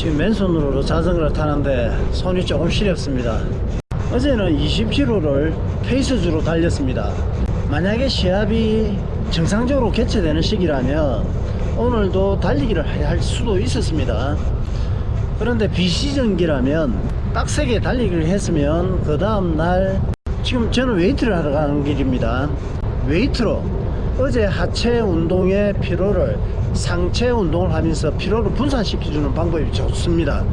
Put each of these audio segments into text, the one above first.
지금 맨손으로 자전거를 타는데 손이 조금 시렵습니다. 어제는 20km를 페이스주로 달렸습니다. 만약에 시합이 정상적으로 개최되는 시기라면 오늘도 달리기를 할 수도 있었습니다. 그런데 비시즌기라면 빡세게 달리기를 했으면 그 다음날 지금 저는 웨이트를 하러 가는 길입니다. 웨이트로 어제 하체 운동의 피로를 상체 운동을 하면서 피로를 분산시켜주는 방법이 좋습니다.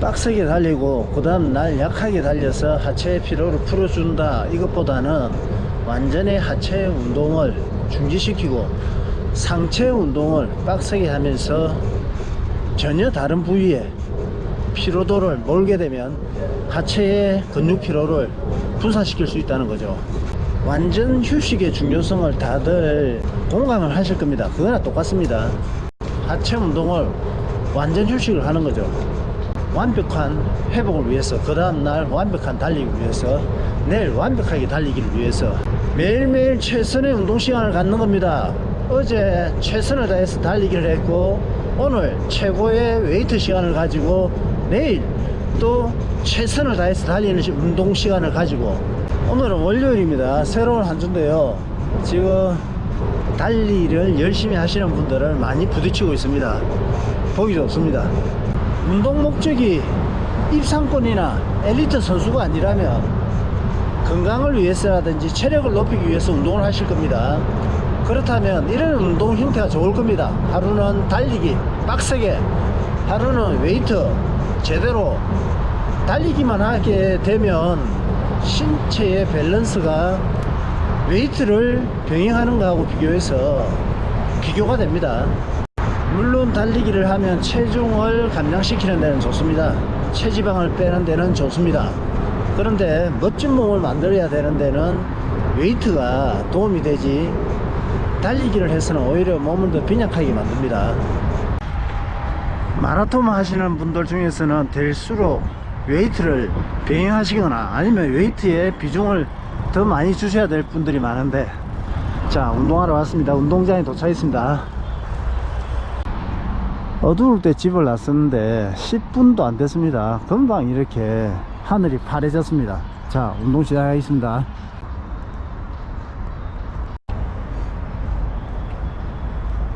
빡세게 달리고 그 다음 날 약하게 달려서 하체의 피로를 풀어준다 이것보다는 완전히 하체 운동을 중지시키고 상체 운동을 빡세게 하면서 전혀 다른 부위에 피로도를 몰게 되면 하체의 근육 피로를 분산시킬 수 있다는 거죠. 완전 휴식의 중요성을 다들 공감을 하실 겁니다. 그거나 똑같습니다. 하체 운동을 완전 휴식을 하는 거죠. 완벽한 회복을 위해서 그 다음날 완벽한 달리기를 위해서 내일 완벽하게 달리기를 위해서 매일매일 최선의 운동 시간을 갖는 겁니다. 어제 최선을 다해서 달리기를 했고 오늘 최고의 웨이트 시간을 가지고 내일 또 최선을 다해서 달리는 시- 운동 시간을 가지고 오늘은 월요일입니다. 새로운 한 주인데요. 지금 달리기를 열심히 하시는 분들을 많이 부딪히고 있습니다. 보기 좋습니다 운동 목적이 입상권이나 엘리트 선수가 아니라면 건강을 위해서라든지 체력을 높이기 위해서 운동을 하실 겁니다. 그렇다면 이런 운동 형태가 좋을 겁니다. 하루는 달리기 빡세게, 하루는 웨이트 제대로 달리기만 하게 되면 신체의 밸런스가 웨이트를 병행하는 거하고 비교해서 비교가 됩니다. 물론 달리기를 하면 체중을 감량시키는 데는 좋습니다. 체지방을 빼는 데는 좋습니다. 그런데 멋진 몸을 만들어야 되는 데는 웨이트가 도움이 되지 달리기를 해서는 오히려 몸을 더 빈약하게 만듭니다. 마라톤 하시는 분들 중에서는 될수록 웨이트를 병행하시거나 아니면 웨이트에 비중을 더 많이 주셔야 될 분들이 많은데 자 운동하러 왔습니다. 운동장에 도착했습니다. 어두울 때 집을 났었는데 10분도 안 됐습니다. 금방 이렇게 하늘이 파래졌습니다. 자, 운동 시작하겠습니다.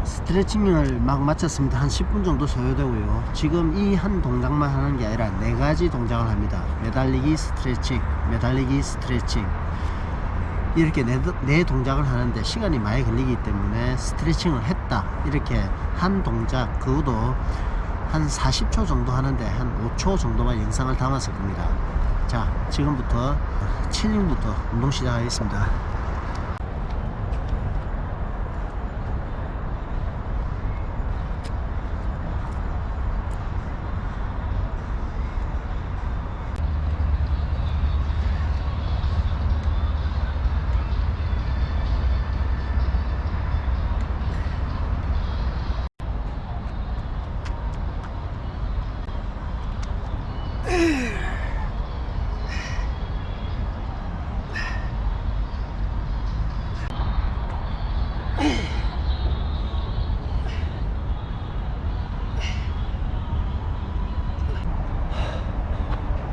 스트레칭을 막 마쳤습니다. 한 10분 정도 소요되고요. 지금 이 한 동작만 하는 게 아니라 네 가지 동작을 합니다. 매달리기 스트레칭, 매달리기 스트레칭. 이렇게 네, 네 동작을 하는데 시간이 많이 걸리기 때문에 스트레칭을 했다. 이렇게 한 동작, 그것도 한 40초 정도 하는데 한 5초 정도만 영상을 담았을 겁니다. 자, 지금부터 칠링부터 운동 시작하겠습니다.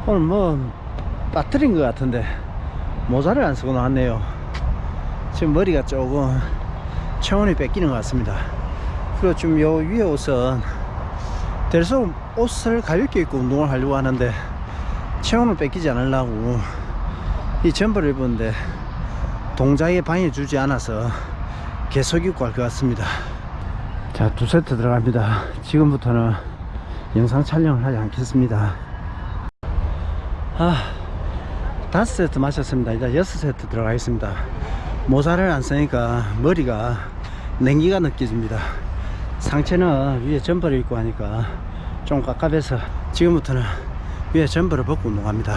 오늘 뭐 빠뜨린 것 같은데 모자를 안 쓰고 나왔네요. 지금 머리가 조금 체온이 뺏기는 것 같습니다. 그리고 좀요 위에 옷은 될수록 옷을 가볍게 입고 운동을 하려고 하는데 체온을 뺏기지 않으려고 이 점퍼를 입었는데 동작에 방해 주지 않아서 계속 입고 할것 같습니다. 자 두 세트 들어갑니다. 지금부터는 영상 촬영을 하지 않겠습니다 아, 다섯 세트 마셨습니다. 이제 여섯 세트 들어가겠습니다. 모자를 안 쓰니까 머리가 냉기가 느껴집니다. 상체는 위에 점퍼를 입고 하니까 좀 깝깝해서 지금부터는 위에 점퍼를 벗고 운동합니다.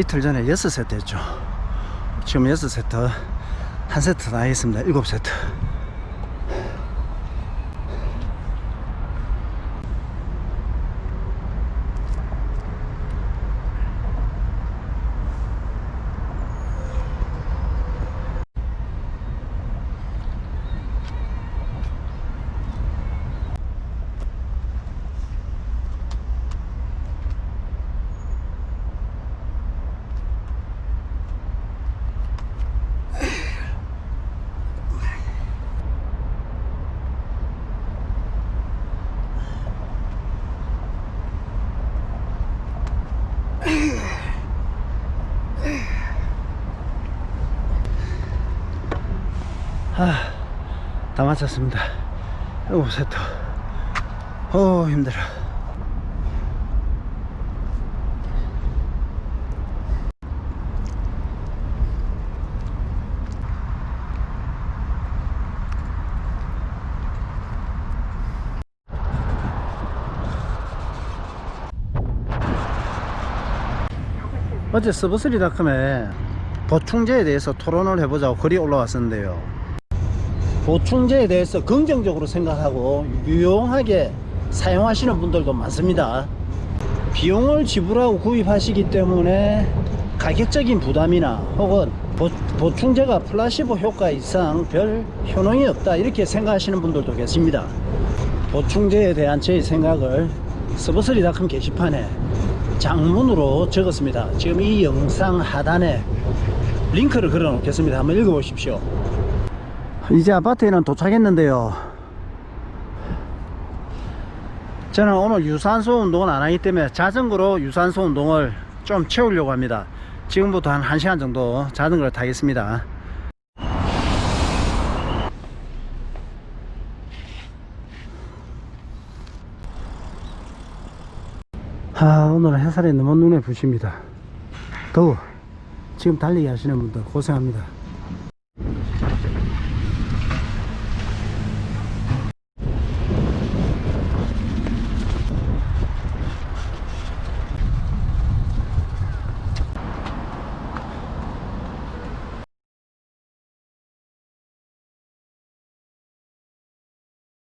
이틀 전에 6세트 했죠. 지금 6세트, 한 세트 다 했습니다. 7세트. 아, 다 마쳤습니다. 7세트. 어, 힘들어. 어제 서브스리닷컴에 보충제에 대해서 토론을 해보자고 글이 올라왔었는데요. 보충제에 대해서 긍정적으로 생각하고 유용하게 사용하시는 분들도 많습니다. 비용을 지불하고 구입하시기 때문에 가격적인 부담이나 혹은 보, 보충제가 플라시보 효과 이상 별 효능이 없다 이렇게 생각하시는 분들도 계십니다. 보충제에 대한 제 생각을 서버스리닷컴 게시판에 장문으로 적었습니다. 지금 이 영상 하단에 링크를 걸어 놓겠습니다. 한번 읽어 보십시오. 이제 아파트에는 도착했는데요. 저는 오늘 유산소 운동은 안 하기 때문에 자전거로 유산소 운동을 좀 채우려고 합니다. 지금부터 한 1시간 정도 자전거를 타겠습니다. 아, 오늘은 햇살이 너무 눈에 부십니다. 더워. 지금 달리기 하시는 분들 고생합니다.